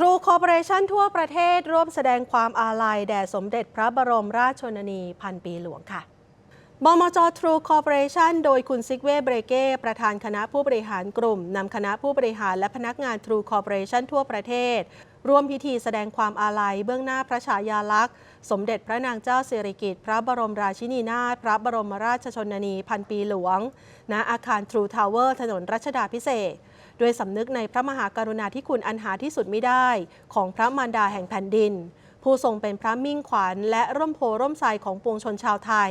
True Corporation ทั่วประเทศร่วมแสดงความอาลัยแด่สมเด็จพระบรมราชชนนีพันปีหลวงค่ะบมจ True Corporation โดยคุณซิกเวเบรเก้ประธานคณะผู้บริหารกลุ่มนำคณะผู้บริหารและพนักงาน True Corporation ทั่วประเทศ ร่วมพิธีแสดงความอาลัยเบื้องหน้าพระฉายาลักษณ์ สมเด็จพระนางเจ้าสิริกิติ์พระบรมราชินีนาถพระบรมราชชนนีพันปีหลวง ณอาคาร True Tower ถนนรัชดาพิเศษก ด้วยสำนึกในพระมหากรุณาธิคุณอันหาที่สุดไม่ได้ ของพระมารดาแห่งแผ่นดิน ผู้ทรงเป็นพระมิ่งขวัญและร่มโพร่มไทรของปวงชนชาวไทย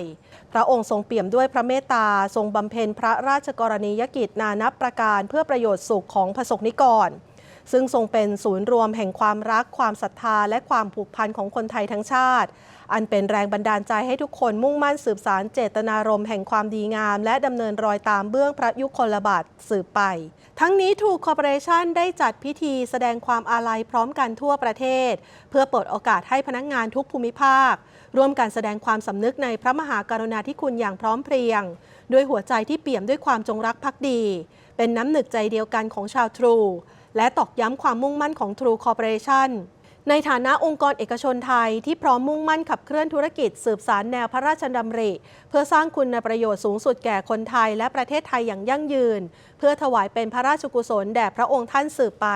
พระองค์ทรงเปี่ยมด้วยพระเมตตาทรงบำเพ็ญพระราชกรณียกิจนานับประการเพื่อประโยชน์สุขของพระสงนิกร ซึ่งทรงเป็นศูนย์รวมแห่งความรัก ความศรัทธา และความผูกพันของคนไทยทั้งชาติ อันเป็นแรงบันดาลใจให้ทุกคนมุ่งมั่นสืบสารเจตนารมณ์แห่งความดีงาม และดำเนินรอยตามเบื้องพระยุคลบาทสืบไป ทั้งนี้ทูคอร์ปอเรชันได้จัดพิธีแสดงความอาลัยพร้อมกันทั่วประเทศ เพื่อเปิดโอกาสให้พนักงานทุกภูมิภาค ร่วมกันแสดงความสำนึกในพระมหากรุณาธิคุณอย่างพร้อมเพรียง ด้วยหัวใจที่เปี่ยมด้วยความจงรักภักดี เป็นน้ำหนึกใจเดียวกันของชาวทรูและตอกย้ำความมุ่งมั่นของ True Corporation ในฐานะองค์กรเอกชนไทยที่พร้อมมุ่งมั่นขับเคลื่อนธุรกิจสืบสารแนวพระราชดำริ เพื่อสร้างคุณประโยชน์สูงสุดแก่คนไทยและประเทศไทยอย่างยั่งยืน เพื่อถวายเป็นพระราชกุศลแด่พระองค์ท่านสืบไป